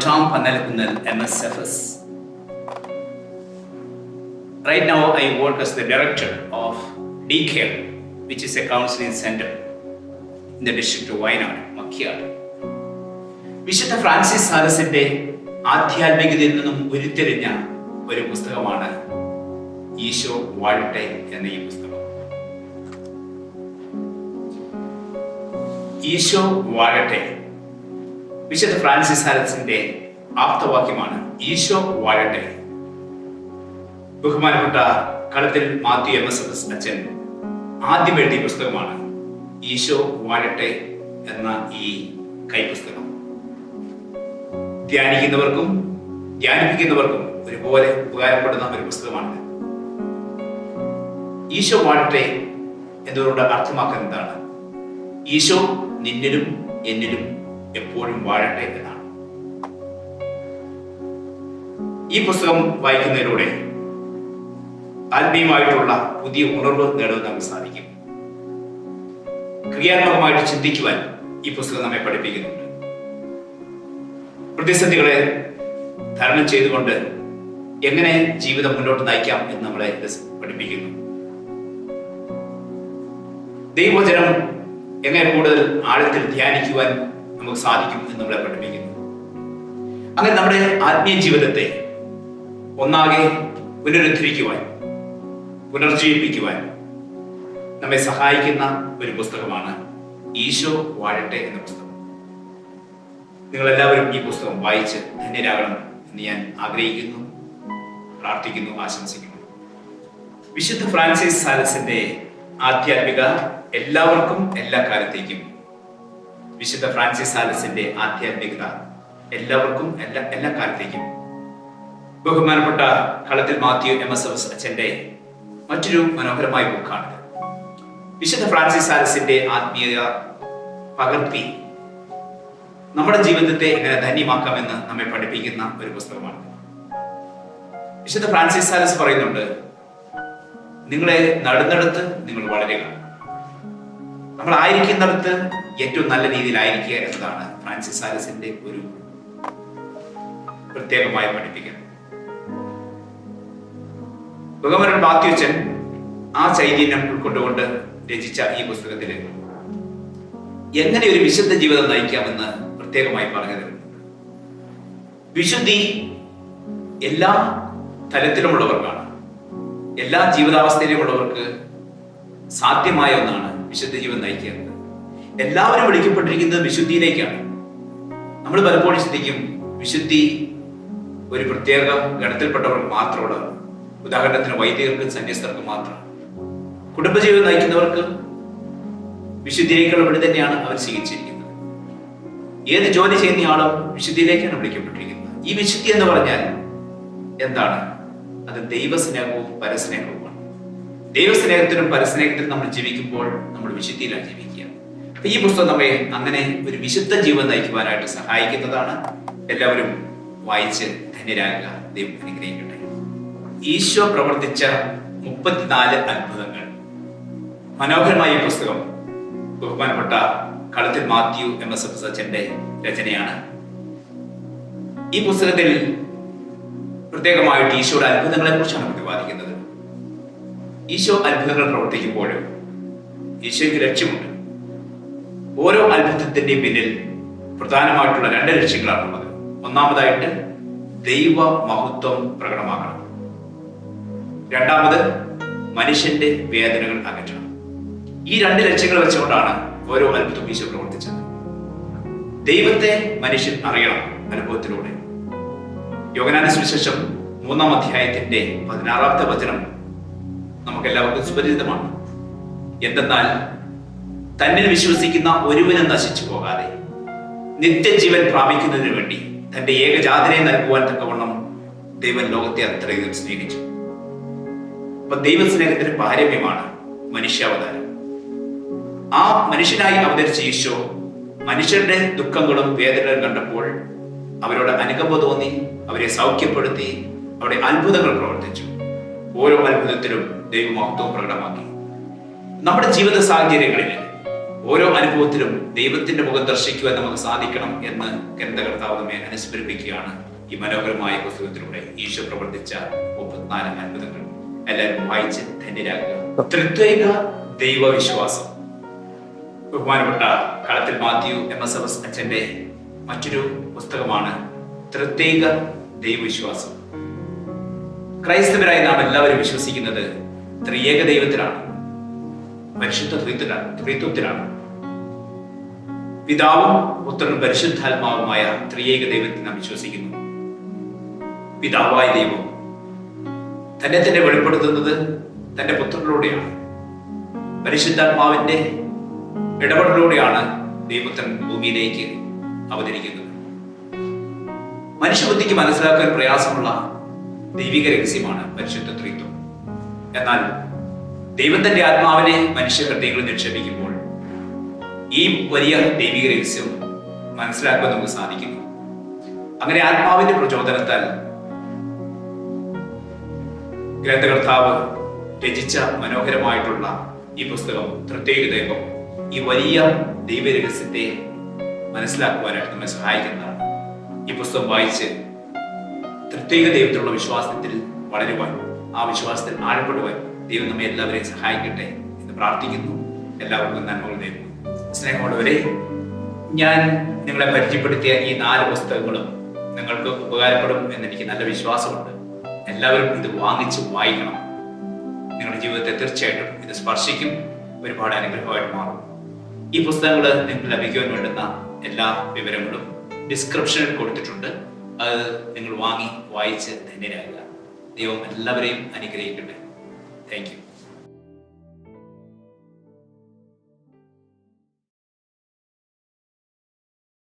Tom Panalakunal, MSFS. Right now, I work as the director of DCare, which is a counseling center in the district of Wayanad, Makyar. വിശുദ്ധ Francis സാലസിന്റെ ആധ്യാത്മികതയിൽ നിന്നും ഉരുത്തിരിഞ്ഞ ഒരു പുസ്തകമാണ് ഈശോ വാഴട്ടെ എന്ന ഈ പുസ്തകം ഈശോ വാഴട്ടെ വിശുദ്ധ ഫ്രാൻസിസ് സാലസിന്റെ ആപ്തവാക്യമാണ് ഈശോ വാഴട്ടെ. ബഹുമാനപ്പെട്ട Kalathil Mathew M. S. S. അച്ഛൻ ആദ്യം എഴുതിയ പുസ്തകമാണ് ഈശോ വാഴട്ടെ എന്ന ഈ കൈപുസ്തകം ധ്യാനിക്കുന്നവർക്കും ധ്യാനിപ്പിക്കുന്നവർക്കും ഒരുപോലെ ഉപകാരപ്പെടുന്ന ഒരു പുസ്തകമാണ് ഈശോ വാഴട്ടെ എന്നതുകൊണ്ട് അർത്ഥമാക്കുന്നത് എന്താണ്? ഈശോ നിന്നിലും എന്നിലും എപ്പോഴും വാഴട്ടെ എന്നാണ്. ഈ പുസ്തകം വായിക്കുന്നതിലൂടെ ആത്മീയമായിട്ടുള്ള പുതിയ ഉണർവ് നേടുവാൻ നമുക്ക് സാധിക്കും. ക്രിയാത്മകമായിട്ട് ചിന്തിക്കുവാൻ ഈ പുസ്തകം നമ്മെ പഠിപ്പിക്കുന്നുണ്ട്. പ്രതിസന്ധികളെ തരണം ചെയ്തുകൊണ്ട് എങ്ങനെ ജീവിതം മുന്നോട്ട് നയിക്കാം എന്ന് നമ്മളെ പഠിപ്പിക്കുന്നു. ദൈവവചനം എങ്ങനെ കൂടുതൽ ആഴത്തിൽ ധ്യാനിക്കുവാൻ നമുക്ക് സാധിക്കും എന്ന് നമ്മളെ പഠിപ്പിക്കുന്നു. അങ്ങനെ നമ്മുടെ ആത്മീയ ജീവിതത്തെ ഒന്നാകെ പുനരുദ്ധരിക്കുവാൻ പുനർജീവിപ്പിക്കുവാൻ നമ്മെ സഹായിക്കുന്ന ഒരു പുസ്തകമാണ് ഈശോ വാഴട്ടെ എന്ന പുസ്തകം. നിങ്ങൾ എല്ലാവരും ഈ പുസ്തകം വായിച്ച് ധന്യരാകണം എന്ന് ഞാൻ ആഗ്രഹിക്കുന്നു പ്രാർത്ഥിക്കുന്നു ആശംസിക്കുന്നു. വിശുദ്ധ ഫ്രാൻസിസ് സാലസിന്റെ ആധ്യാത്മിക എല്ലാവർക്കും എല്ലാ കാലത്തേക്കും വിശുദ്ധ ഫ്രാൻസിസ് സാലസിന്റെ ആധ്യാത്മികത എല്ലാവർക്കും എല്ലാ എല്ലാ കാലത്തേക്കും ബഹുമാനപ്പെട്ട Kalathil Mathew M S S അച്ഛന്റെ മറ്റൊരു മനോഹരമായ ബുക്കാണ് വിശുദ്ധ ഫ്രാൻസിസ് സാലസിന്റെ ആത്മീയ പകർത്തി നമ്മുടെ ജീവിതത്തെ എങ്ങനെ ധന്യമാക്കാമെന്ന് നമ്മെ പഠിപ്പിക്കുന്ന ഒരു പുസ്തകമാണ് വിശുദ്ധ ഫ്രാൻസിസ് സാലസ് പറയുന്നുണ്ട് നിങ്ങളെ നടുന്നിടത്ത് നിങ്ങൾ വളരുക. നമ്മൾ ആയിരിക്കുന്നിടത്ത് ഏറ്റവും നല്ല രീതിയിലായിരിക്കുക എന്നതാണ് ഫ്രാൻസിസ് ആലിസിന്റെ ഒരു പ്രത്യേകമായി പഠിപ്പിക്കൽ. ബഹുമാനൻ ബാത്യുച്ചൻ ആ ചൈതന്യം ഉൾക്കൊണ്ടുകൊണ്ട് രചിച്ച ഈ പുസ്തകത്തിൽ എങ്ങനെ ഒരു വിശുദ്ധ ജീവിതം നയിക്കാമെന്ന് പ്രത്യേകമായി പറഞ്ഞു തരുന്നുണ്ട് വിശുദ്ധി എല്ലാ തലത്തിലുമുള്ളവർക്കാണ് എല്ലാ ജീവിതാവസ്ഥയിലുമുള്ളവർക്ക് സാധ്യമായ ഒന്നാണ് വിശുദ്ധ ജീവിതം നയിക്കുന്നത് എല്ലാവരും വിളിക്കപ്പെട്ടിരിക്കുന്നത് വിശുദ്ധിയിലേക്കാണ്. നമ്മൾ പലപ്പോഴും ശ്രദ്ധിക്കും വിശുദ്ധി ഒരു പ്രത്യേക ഗണത്തിൽപ്പെട്ടവർക്ക് മാത്രമുള്ളതാണ് ഉദാഹരണത്തിന് വൈദികർക്ക് സന്യസ്തർക്ക് മാത്രം. കുടുംബജീവിതം നയിക്കുന്നവർക്ക് വിശുദ്ധിയിലേക്കുള്ള വഴി തന്നെയാണ് അവർ സ്വീകരിച്ചിരിക്കുന്നത്. ഏത് ജോലി ചെയ്യുന്ന ആളും വിശുദ്ധിയിലേക്കാണ് വിളിക്കപ്പെട്ടിരിക്കുന്നത്. ഈ വിശുദ്ധി എന്ന് പറഞ്ഞാൽ എന്താണ്? അത് ദൈവസ്നേഹവും പരസ്നേഹവുമാണ്. ദൈവസ്നേഹത്തിനും പരസ്നേഹത്തിനും നമ്മൾ ജീവിക്കുമ്പോൾ നമ്മൾ വിശുദ്ധിയിലാണ് ജീവിക്കുക അപ്പൊ ഈ പുസ്തകം നമ്മെ അങ്ങനെ ഒരു വിശുദ്ധ ജീവൻ നയിക്കുവാനായിട്ട് സഹായിക്കുന്നതാണ്. എല്ലാവരും വായിച്ച് ധന്യരാകുക. ദൈവം അനുഗ്രഹിക്കട്ടെ. ഈശോ പ്രവർത്തിച്ച മുപ്പത്തിനാല് അത്ഭുതങ്ങൾ. മനോഹരമായ ഈ പുസ്തകം ബഹുമാനപ്പെട്ട Kalathil Mathew M S F അച്ഛന്റെ രചനയാണ്. ഈ പുസ്തകത്തിൽ പ്രത്യേകമായിട്ട് ഈശോയുടെ അത്ഭുതങ്ങളെ കുറിച്ചാണ് പ്രതിപാദിക്കുന്നത്. ഈശോ അത്ഭുതങ്ങൾ പ്രവർത്തിക്കുമ്പോഴും ഈശോയ്ക്ക് ലക്ഷ്യമുണ്ട്. ഓരോ അത്ഭുതത്തിന്റെയും പിന്നിൽ പ്രധാനമായിട്ടുള്ള രണ്ട് ലക്ഷ്യങ്ങളാണുള്ളത് ഒന്നാമതായിട്ട് ദൈവ മഹത്വം പ്രകടമാക്കണം. രണ്ടാമത് മനുഷ്യന്റെ വേദനകൾ അകറ്റണം. ഈ രണ്ട് ലക്ഷ്യങ്ങൾ വെച്ചുകൊണ്ടാണ് ഓരോ അത്ഭുതം ഈശോ പ്രവർത്തിച്ചത്. ദൈവത്തെ മനുഷ്യൻ അറിയണം അനുഭവത്തിലൂടെ. യോഗനാന സുവിശേഷം മൂന്നാം അധ്യായത്തിന്റെ പതിനാറാമത്തെ വചനം നമുക്ക് എല്ലാവർക്കും സുപരിചിതമാണ്. എന്തെന്നാൽ തന്നിൽ വിശ്വസിക്കുന്ന ഒരുവനും നശിച്ചു പോകാതെ. നിത്യജീവൻ പ്രാപിക്കുന്നതിന് വേണ്ടി തന്റെ ഏകജാതനെ നൽകുവാൻ തക്കവണ്ണം ദൈവൻ ലോകത്തെ അത്രയും സ്നേഹിച്ചു. അപ്പൊ ദൈവസ്നേഹത്തിന്റെ പാരമ്യമാണ് മനുഷ്യാവതാരം. ആ മനുഷ്യനായി അവതരിച്ച ഈശോ മനുഷ്യരുടെ ദുഃഖങ്ങളും വേദനകളും കണ്ടപ്പോൾ അവരോട് അനുകമ്പ തോന്നി അവരെ സൗഖ്യപ്പെടുത്തി അവരുടെ അത്ഭുതങ്ങൾ പ്രവർത്തിച്ചു. ഓരോ അത്ഭുതത്തിലും ദൈവമഹത്വം പ്രകടമാക്കി. നമ്മുടെ ജീവിത സാഹചര്യങ്ങളിൽ ഓരോ അനുഭവത്തിലും ദൈവത്തിന്റെ മുഖം ദർശിക്കുവാൻ നമുക്ക് സാധിക്കണം എന്ന് ഗ്രന്ഥകർത്താവ് നമ്മെ അനുസ്മരിപ്പിക്കുകയാണ് ഈ മനോഹരമായ പുസ്തകത്തിലൂടെ. ഈശോ പ്രവർത്തിച്ച മുപ്പത്തിനാല് അത്ഭുതങ്ങൾ. എല്ലാവരും വായിച്ച് ധന്യരാകുക. തൃത്വൈക ദൈവവിശ്വാസം. ബഹുമാനപ്പെട്ട Kalathil Mathew M S S അച്ഛന്റെ മറ്റൊരു പുസ്തകമാണ് ത്രിത്വൈക ദൈവവിശ്വാസം. ക്രൈസ്തവരായി നാം എല്ലാവരും വിശ്വസിക്കുന്നത് ത്രിയേക ദൈവത്തിലാണ്. പരിശുദ്ധ ത്രിത്വത്തിലാണ് പിതാവും പുത്രനും പരിശുദ്ധാത്മാവുമായ ത്രിയേക ദൈവത്തിൽ നാം വിശ്വസിക്കുന്നു. പിതാവായ ദൈവം തന്നെ തന്നെ വെളിപ്പെടുത്തുന്നത് തന്റെ പുത്രനിലൂടെയാണ്. പരിശുദ്ധാത്മാവിന്റെ ഇടപെടലിലൂടെയാണ് ദൈവപുത്രൻ ഭൂമിയിലേക്ക് അവതരിക്കുന്നത്. മനുഷ്യബുദ്ധിക്ക് മനസ്സിലാക്കാൻ പ്രയാസമുള്ള ദൈവിക രഹസ്യമാണ് പരിശുദ്ധ ത്രിത്വം. എന്നാൽ ദൈവം തന്റെ ആത്മാവിനെ മനുഷ്യ ഹൃദയങ്ങളിൽ നിക്ഷേപിക്കുമ്പോൾ ഈ വലിയ ദൈവിക രഹസ്യം മനസ്സിലാക്കാൻ നമുക്ക് സാധിക്കുന്നു. അങ്ങനെ ആത്മാവിന്റെ പ്രചോദനത്താൽ ഗ്രന്ഥകർത്താവ് രചിച്ച മനോഹരമായിട്ടുള്ള ഈ പുസ്തകം പ്രത്യേക ദൈവം ഈ വലിയ ദൈവരഹസ്യത്തെ മനസ്സിലാക്കുവാനായിട്ട് നമ്മെ സഹായിക്കുന്നതാണ്. ഈ പുസ്തകം വായിച്ച് പ്രത്യേക ദൈവത്തിലുള്ള വിശ്വാസത്തിൽ വളരുവാൻ ആ വിശ്വാസത്തിൽ ആഴപ്പെടുവാൻ ദൈവം നമ്മെ എല്ലാവരെയും സഹായിക്കട്ടെ എന്ന് പ്രാർത്ഥിക്കുന്നു. എല്ലാവർക്കും നന്മകൾ നേരുന്നു സ്നേഹമുള്ളവരെ ഞാൻ നിങ്ങളെ പരിചയപ്പെടുത്തിയ ഈ നാല് പുസ്തകങ്ങളും നിങ്ങൾക്ക് ഉപകാരപ്പെടും എന്ന് എനിക്ക് നല്ല വിശ്വാസമുണ്ട്. എല്ലാവരും ഇത് വാങ്ങിച്ച് വായിക്കണം. നിങ്ങളുടെ ജീവിതത്തെ തീർച്ചയായിട്ടും ഇത് സ്പർശിക്കും. ഒരുപാട് അനുഗ്രഹമായിട്ട് മാറും. ഈ പുസ്തകങ്ങൾ നിങ്ങൾക്ക് ലഭിക്കുവാൻ വേണ്ടുന്ന എല്ലാ വിവരങ്ങളും ഡിസ്ക്രിപ്ഷനിൽ കൊടുത്തിട്ടുണ്ട്. അത് നിങ്ങൾ വാങ്ങി വായിച്ച് ധന്യരാകുക. ദൈവം എല്ലാവരെയും അനുഗ്രഹിക്കട്ടെ. Thank you.